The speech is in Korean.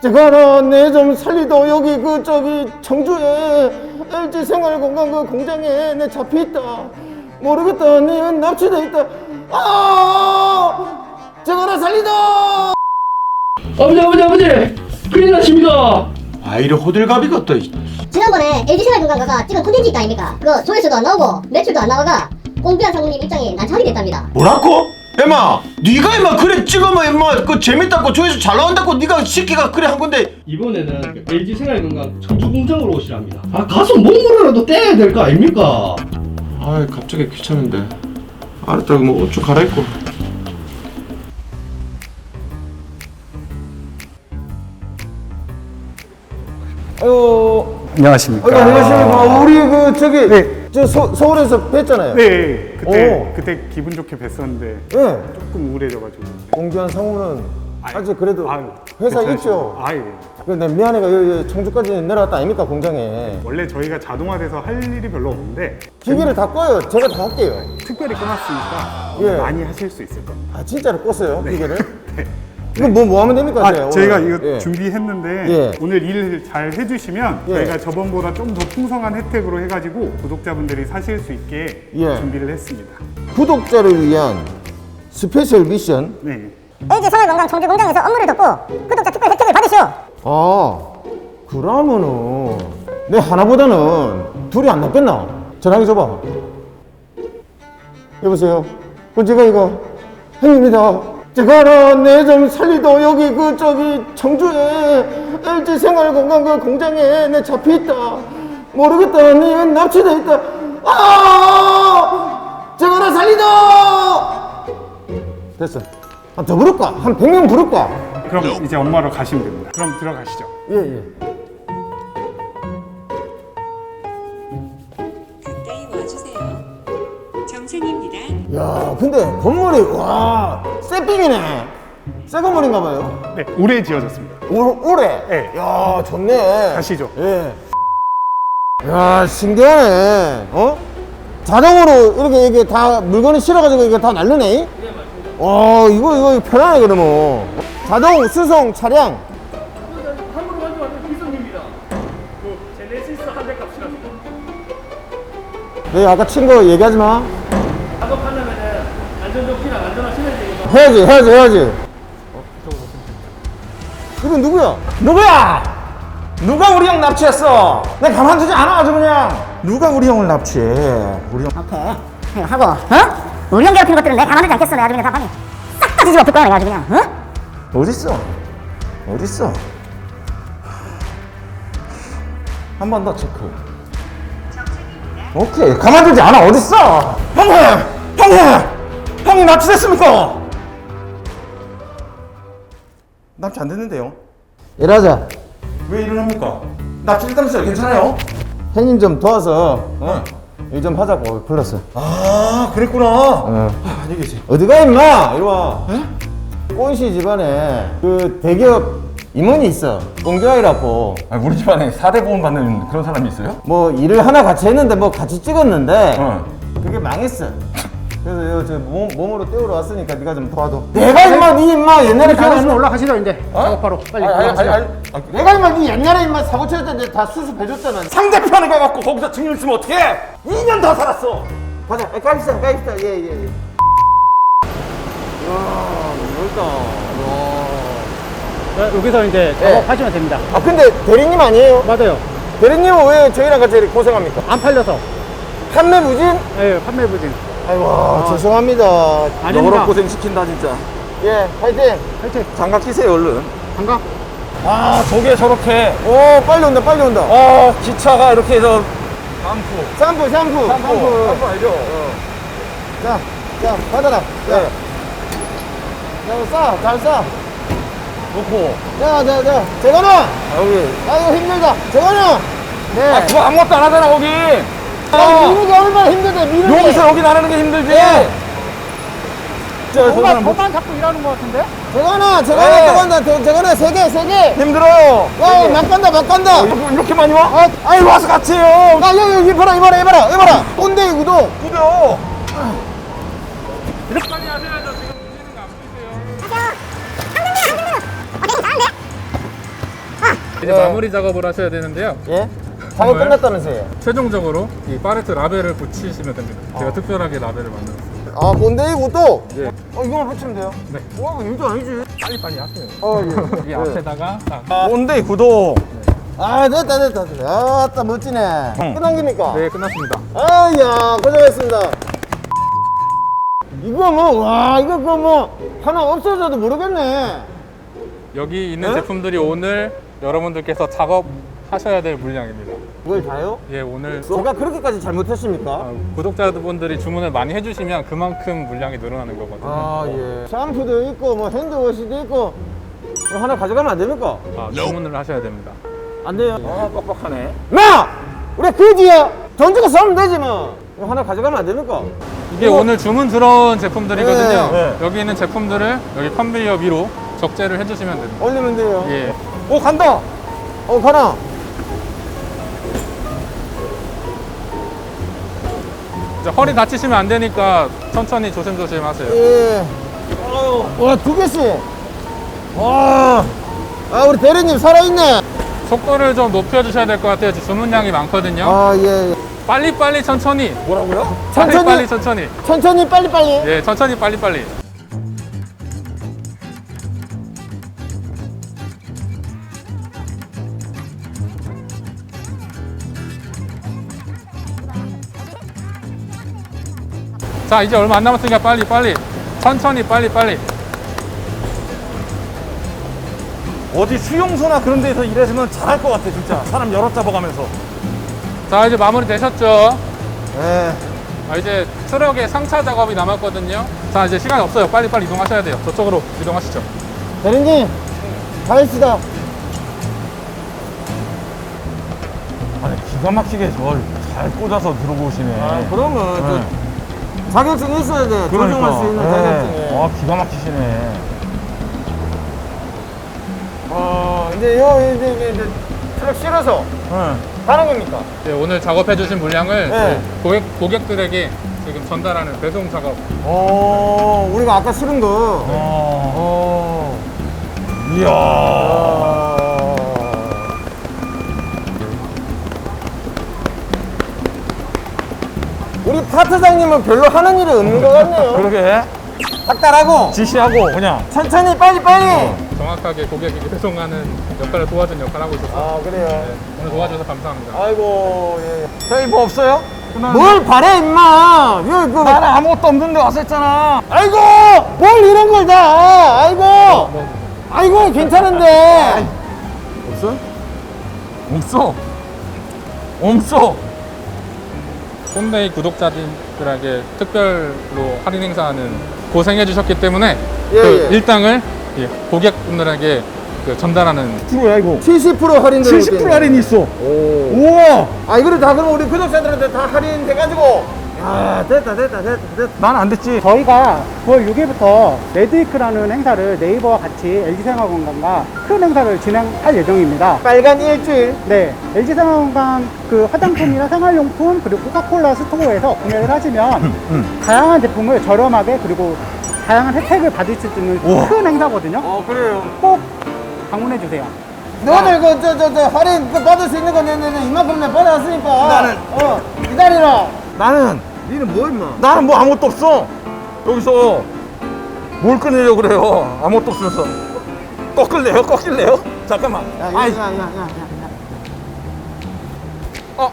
제가 내좀 살리도 여기 그 저기 청주에 LG 생활건강 그 공장에 내 잡혀 있다. 모르겠다. 내 납치돼 있다. 아! 제가 나 살리도! 아버지 아버지 아버지! 큰일 났습니다. 아 이래 호들갑이 같다 지난번에 LG생활건강가가 찍은 콘텐츠 있다 아닙니까? 그 조회수도 안 나오고 매출도 안 나와가 공비한 상무님 일정이 난처하게 됐답니다. 뭐라고? 엠마 네가 엠마 그래 찍으면 엠마 그 재밌다고 조회수 잘 나온다고 네가 시키가 그래 한 건데. 이번에는 그 LG 생활건강 청주 공장으로 오시랍니다. 아 가서 몸무게라도 떼야 될 거 아닙니까? 아 갑자기 귀찮은데. 알았다 뭐옷 좀 갈아입고. 아유. 안녕하십니까. 아유, 안녕하십니까. 우리 그 저기 네. 저 서, 서울에서 뵀잖아요 네, 그때 오. 그때 기분 좋게 뵀었는데 예 조금 우울해져가지고. 공주한 상무는 아직 그래도 아유, 회사 괜찮으시죠? 있죠 아유, 근데 미안해가 여기 여기 청주까지 내려왔다 아닙니까 공장에 원래 저희가 자동화돼서 할 일이 별로 없는데 기계를 다 꺼요 제가 다 할게요 특별히 끊었으니까 예. 많이 하실 수 있을 겁니다. 아 진짜로 껐어요 기계를 네. 이거 뭐, 뭐 하면 됩니까 아, 제가 저희가 오늘? 이거 예. 준비했는데 예. 오늘 일 잘 해주시면 예. 저희가 저번보다 좀 더 풍성한 혜택으로 해가지고 구독자분들이 사실 수 있게 예. 준비를 했습니다. 구독자를 위한 스페셜 미션 네. LG 생활건강 청주공장에서 업무를 돕고 구독자 특별 혜택을 받으시오. 아 그러면은 내 하나보다는 둘이 안 낫겠나? 전화기 줘봐 여보세요 그 제가 이거 형님이다 제가 내좀 살리도 여기 그 저기 청주에 LG 생활건강 그 공장에 내 잡혀 있다 모르겠다 내 납치돼 있다 아 제가 나 살리다 됐어 한더 부를까? 한 100명 부를까? 그럼 이제 엄마로 가시면 됩니다. 그럼 들어가시죠. 예, 예. 가까이 와주세요. 정상입니다. 야, 근데 건물이 와, 새삥이네. 새 건물인가 봐요. 네, 올해 지어졌습니다. 올, 올해. 네. 야, 좋네. 가시죠. 예. 야, 신기하네. 어? 자동으로 이렇게 이게 다 물건이 실어가지고 이게 다 날르네. 와, 이거 이거 편하네 그러면. 자동 수송 차량. 함부로 만지면 안 돼, 비서님입니다 그 제네시스 한 대 값이라서 네, 아까 친거 얘기하지 마. 작업하려면은 안전조끼랑 안전화신어야 되니까 해야지, 해야지, 해야지. 이건 누구야? 누구야? 누가 우리 형 납치했어? 내가 가만두지 않아, 아주 그냥. 누가 우리 형을 납치해? 우리 형. 오케이. 네, 하고, 어? 우리 형 괴롭히는 것들은 내가 가만두지 않겠어. 내가 아주 그냥 다 방에 싹다 뒤집어 엎을 거야. 내가 아주 그냥, 어? 어딨어? 어딨어? 한 번 더 체크. 오케이. 가만두지 않아. 어딨어? 형님! 형님! 형이 납치됐습니까? 납치 안 됐는데요? 이러자. 왜 일을 합니까? 납치 됐다면서요? 괜찮아요? 형님 좀 도와서 어? 일 좀 하자고 불렀어. 아 그랬구나. 어. 안녕히 계세요. 어디가 임마? 이리 와. 꼰씨 집안에 그 대기업 임원이 있어. 공교아이라고. 아니, 우리 집안에 4대 보험 받는 그런 사람이 있어요? 뭐 일을 하나 같이 했는데 뭐 같이 찍었는데 어. 그게 망했어. 그래서 이거 저 몸, 몸으로 떼우러 왔으니까 네가 좀 도와줘. 내가 임마 네 임마 옛날에 가서 올라가시죠 이제. 작업하러 빨리 아니, 아니, 아니, 아니. 아, 내가 임마 네 옛날에 임마 사고 쳤을 때 내가 다 수습해줬잖아. 상대편에 가갖고 거기서 증인 있으면 어떡해? 2년 더 살았어. 가자. 까입시다, 까입시다. 예, 예, 예. 야, 넓다. 여기서 이제 작업하시면 됩니다. 아, 근데 대리님 아니에요? 맞아요. 대리님은 왜 저희랑 같이 이렇게 고생합니까? 안 팔려서. 판매 부진? 네, 판매 부진. 아이고, 죄송합니다. 아닙니다. 너무나 고생 시킨다, 진짜. 예, 파이팅. 화이팅. 장갑 끼세요, 얼른. 반가. 아, 저게 저렇게. 오, 빨리 온다, 빨리 온다. 어, 기차가 이렇게 해서. 샴푸, 샴푸, 샴푸. 샴푸 알죠? 자, 자, 받아라. 야, 야, 이거 싸, 잘 싸. 놓고. 자, 자, 자, 재건아. 아, 여기. 아이고, 힘들다. 재건아. 네. 아, 그거 아무것도 안 하잖아, 거기. 아, 미루기 얼마나 힘들대, 미루기. 여기서 여기 나르는 게 힘들지. 예. 진짜 저 사람 뭐 저만 자꾸 일하는 것 같은데? 재건아, 재건아, 네. 재건아, 재- 재건아, 세 개, 세 개. 힘들어요. 야, 막 간다, 막 간다. 이렇게, 이렇게 많이 와? 아, 아이, 와서 같이 해요. 야, 여기, 여기, 봐라, 이봐라, 이봐라, 이봐라. 꼰대 구독. 구려. 이제 마무리 작업을 하셔야 되는데요. 예? 작업? 끝났다면서요? 최종적으로 이 파레트 라벨을 붙이시면 됩니다. 제가 특별하게 라벨을 만들었습니다. 아, 본데이고 또? 예. 어, 이거만 붙이면 돼요? 네. 와, 일도 아니지. 빨리빨리 하세요. 어, 예. 이 앞에다가 딱 본데이 구독. 아, 됐다, 됐다, 됐다. 아따, 멋지네. 끝난 겁니까? 네, 끝났습니다. 아, 야, 고생했습니다. 이거 뭐, 와, 이거 그거 뭐, 하나 없어져도 모르겠네. 여기 있는 네? 제품들이 오늘 여러분들께서 작업 하셔야 될 물량입니다. 그걸 다요? 예, 오늘 제가 그렇게까지 잘못했습니까? 아, 구독자분들이 주문을 많이 해주시면 그만큼 물량이 늘어나는 거거든요. 아, 예. 샴푸도 있고, 뭐, 핸드워시도 있고, 이거 하나 가져가면 안 됩니까? 아, 주문을 하셔야 됩니다. 안 돼요. 아, 빡빡하네. 마! 우리 그지야! 돈 주고 사면 되지 뭐! 이거 하나 가져가면 안 됩니까? 이게 오늘 주문 들어온 제품들이거든요. 네, 여기 있는 제품들을 여기 컨베이어 위로 적재를 해주시면 됩니다. 올리면 돼요. 예. 오, 간다! 어, 가나? 허리 다치시면 안 되니까 천천히 조심조심 하세요. 예. 와, 두 개씩! 와! 아, 우리 대리님 살아있네! 속도를 좀 높여주셔야 될 것 같아요. 지금 주문량이 많거든요. 아, 예. 예. 빨리빨리 천천히. 뭐라고요? 천천히? 빨리빨리 천천히. 천천히, 빨리빨리. 예, 천천히 빨리빨리. 자, 이제 얼마 안 남았으니까 빨리 빨리. 천천히 빨리 빨리. 어디 수용소나 그런 데서 일하시면 잘할 것 같아, 진짜. 사람 여럿 잡아가면서. 자, 이제 마무리 되셨죠? 예. 아, 이제 트럭에 상차 작업이 남았거든요. 자, 이제 시간이 없어요. 빨리 빨리 이동하셔야 돼요. 저쪽으로 이동하시죠. 대리님, 가입시다. 아니, 기가 막히게 저걸 잘 꽂아서 들어오시네. 아, 그러면 네. 저 자격증이 있어야 돼. 조종할 수 있는 자격증이. 네. 아, 기가 막히시네. 어, 이제 요, 이제, 이제, 이제 트럭 실어서 네. 가는 겁니까? 네, 오늘 작업해주신 물량을 네. 고객, 고객들에게 지금 전달하는 배송 작업. 어, 우리가 아까 실은 거. 어. 어. 이야. 우리 파트장님은 별로 하는 일이 없는 것 같네요. 그러게. 딱딱하고 지시하고, 그냥. 천천히 빨리 빨리. 정확하게 고객에게 배송하는 역할을 도와준 역할을 하고 있어서 아 그래요. 네, 오늘 도와줘서 감사합니다. 아이고 예. 저희 뭐 없어요? 뭘 바래 임마. 이거 그 나는 아무것도 없는데 왔어 했잖아. 아이고 뭘 이런 걸 다. 아이고. 아이고 괜찮은데. 없어? 없어. 없어. 홈데이 구독자들에게 특별로 할인 행사하는 고생해 주셨기 때문에 예, 그 예. 일당을 예, 고객분들에게 그 전달하는 프로야, 이거. 70% 할인 들어올 70% 때는. 할인이 있어. 오. 우와. 아 이거를 다 그럼 우리 구독자들한테 다 할인 돼가지고. 아 됐다 됐다 됐다 됐다. 난 안 됐지. 저희가 9월 6일부터 레드위크라는 행사를 네이버와 같이 LG생활건강과 큰 행사를 진행할 예정입니다. 빨간 일주일. 네, LG생활건강 그 화장품이나 생활용품 그리고 코카콜라 스토어에서 구매를 하시면 다양한 제품을 저렴하게 그리고 다양한 혜택을 받을 수 있는 우와. 큰 행사거든요. 어 그래요. 꼭 방문해 주세요. 너들 그 저 저 저 할인 그 받을 수 있는 거 내내내 이만큼 내 받아왔으니까. 나는- 어 기다리라. 나는, 니는 뭐 임마? 나는 뭐 아무것도 없어. 여기서 뭘 끊으려고 그래요. 아무것도 없어서. 꺾을래요? 꺾일래요? 잠깐만. 야, 야, 아이, 야, 야, 야, 야. 어,